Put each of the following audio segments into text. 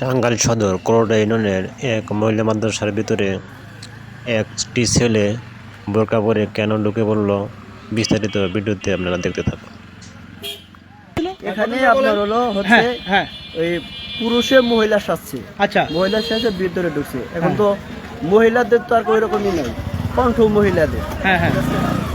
টাঙ্গাইল সদর করোডা ইউনিয়নের এক মহিলা মাদ্রাসার ভিতরে একটি ছেলে বোরকা পরে কেন ঢুকে পড়ল বিস্তারিত ভিডিওতে আপনারা দেখতে থাকুন। এখানে আপনার হলো হচ্ছে হ্যাঁ। হ্যাঁ ওই পুরুষে মহিলা সাজছে। আচ্ছা। মহিলা সাজে ভিতরে ঢুকছে। এখন তো মহিলাদের তো আর ওই রকমই নাই। কণ্ঠ মহিলাদের। হ্যাঁ হ্যাঁ।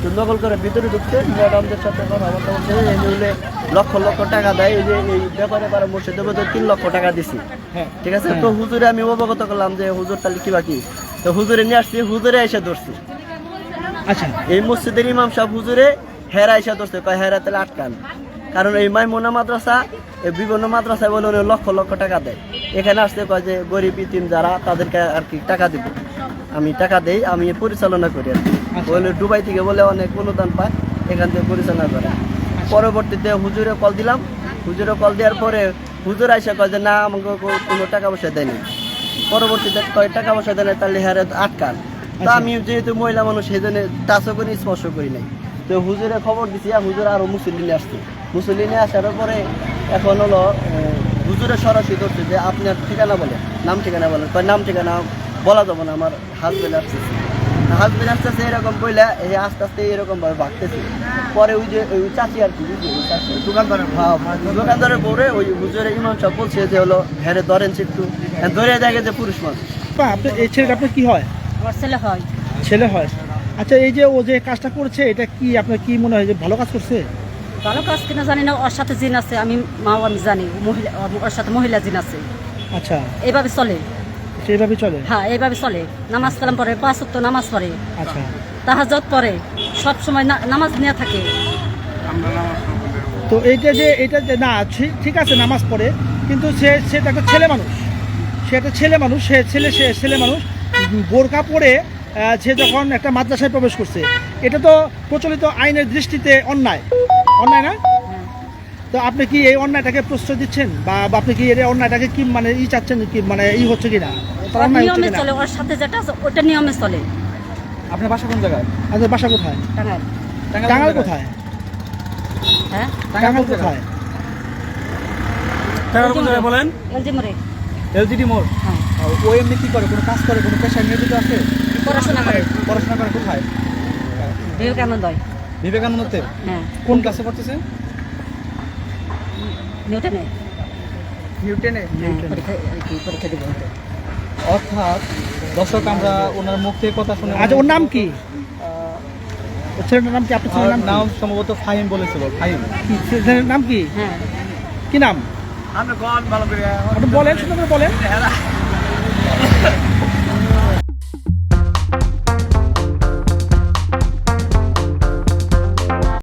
তো নকল করে ভিতরে ঢুকছে ম্যাডামদের সাথে কথাবার্তা বলছে এই নিলে লক্ষ লক্ষ টাকা দেয় এই যে এই ব্যাপারে পারে মসজিদে বোধ তিন লক্ষ টাকা দিছি। হ্যাঁ। ঠিক আছে? তো হুজুরে আমি অবগত করলাম যে হুজুর তাহলে কি বাকি? তো হুজুরে নিয়ে আসছি হুজুরে এসে ধরছি। আচ্ছা। এই মসজিদের ইমাম সাহেব হুজুরে হেরা এসে ধরছে কয় হেরা তাহলে আটকান। কারণ এই মাইমোনা মাদ্রাসা এই বিভিন্ন মাদ্রাসায় বলে ওরা লক্ষ লক্ষ টাকা দেয়। এখানে আসতে কয় যে গরিব ইতিম যারা তাদেরকে আর কি টাকা দিব। আমি টাকা দেই আমি পরিচালনা করি আর কি। বলে দুবাই থেকে বলে অনেক অনুদান পায় এখান থেকে পরিচালনা করে। পরবর্তীতে হুজুরে কল দিলাম। হুজুরে কল দেওয়ার পরে হুজুর আইসা কয় যে না আমাকে কোনো টাকা পয়সা দেয়নি। পরবর্তীতে কয় টাকা পয়সা দেয় না তাহলে হ্যাঁ আটকান। তা আচ্ছা। আমি যেহেতু মহিলা মানুষ সেই জন্য টাচও করি স্পর্শ করি নাই। তো হুজুরে খবর দিছি আর হুজুর আরও মুসলিনে আসছে। মুসলিনে আসার পরে এখন হলো হুজুরে সরাসরি ধরছে যে আপনার ঠিকানা বলে নাম ঠিকানা বলেন। কয় নাম ঠিকানা বলা যাবে না আমার হাজবেন্ড আসছে হাজবেন্ড আসতেছে এরকম বইলা এই আস্তে আস্তে এরকম ভাবে ভাগতেছে। পরে ওই যে ওই চাচি আর কি বুঝলি ওই চাচি। দোকানদারের দোকানদারের পরে ওই হুজুরের ইমাম সাহেব বলছে যে হলো হ্যাঁ ধরেন একটু হ্যাঁ, ধরে দেখে যে পুরুষ মানুষ। বা এই ছেলেটা আপনার কি হয়? আমার ছেলে হয়। ছেলে হয়। আচ্ছা এই যে ও যে কাজটা করছে এটা কি আপনার কি মনে হয় যে ভালো কাজ করছে? ভালো কাজ কিনা জানি না ওর সাথে জিন আছে আমি মাও আমি জানি মহিলা ওর সাথে মহিলা জিন আছে। আচ্ছা। এইভাবে চলে। সেইভাবে চলে? হ্যাঁ এইভাবে চলে। নামাজ কালাম পড়ে পাঁচ ওয়াক্ত নামাজ পড়ে। আচ্ছা। তাহাজত পড়ে। সব সময় না- নামাজ নিয়ে থাকে। তো এইটা যে এটা যে না ঠিক- ঠিক আছে নামাজ পড়ে কিন্তু সে সে তো একটা ছেলে মানুষ। সে একটা ছেলে মানুষ সে ছেলে সে ছেলে মানুষ। বোরকা পরে সে যখন একটা মাদ্রাসায় প্রবেশ করছে এটা তো প্রচলিত আইনের দৃষ্টিতে অন্যায়। অন্যায় না? তো আপনি কি এই অন্যায়টাকে প্রশ্রয় দিচ্ছেন? বা আপনি কি এই অন্যায়টাকে কি মানে ই চাচ্ছেন কি মানে ই হচ্ছে কিনা? তার ওর নিয়মে চলে ওর সাথে যেটা আছে ওটা নিয়মে চলে। আপনার বাসা কোন জায়গায়? আপনার বাসা কোথায়? টাঙ্গাইল। টাঙ্গাল কোথায়? হ্যাঁ? টাঙ্গাল কোথায় টাঙ্গাইল কোন জায়গায় বলেন? এলজি মোড়ে এলজিডি মোড়? হ্যাঁ। ও এমনি কি করে? কোনো কাজ করে? কোনো পেশায় নিয়োজিত আছে? পড়াশোনা করে। পড়াশোনা করে কোথায়? বিবেকানন্দ। বিবেকানন্দতে হ্যাঁ। কোন ক্লাসে পড়তেছে? নিউটনে নিউটনে হ্যাঁ, পরীক্ষা দিব অর্থাৎ দর্শক আমরা ওনার মুখ থেকে কথা শুনে আচ্ছা ওর নাম কি? ছেলেটার নাম কি? আপনার ছেলের নাম নাম সম্ভবত ফাহিম বলেছিল ফাহিম। ছেলের নাম কি? হ্যাঁ। কি নাম? আপনি বলেন করে বলেন।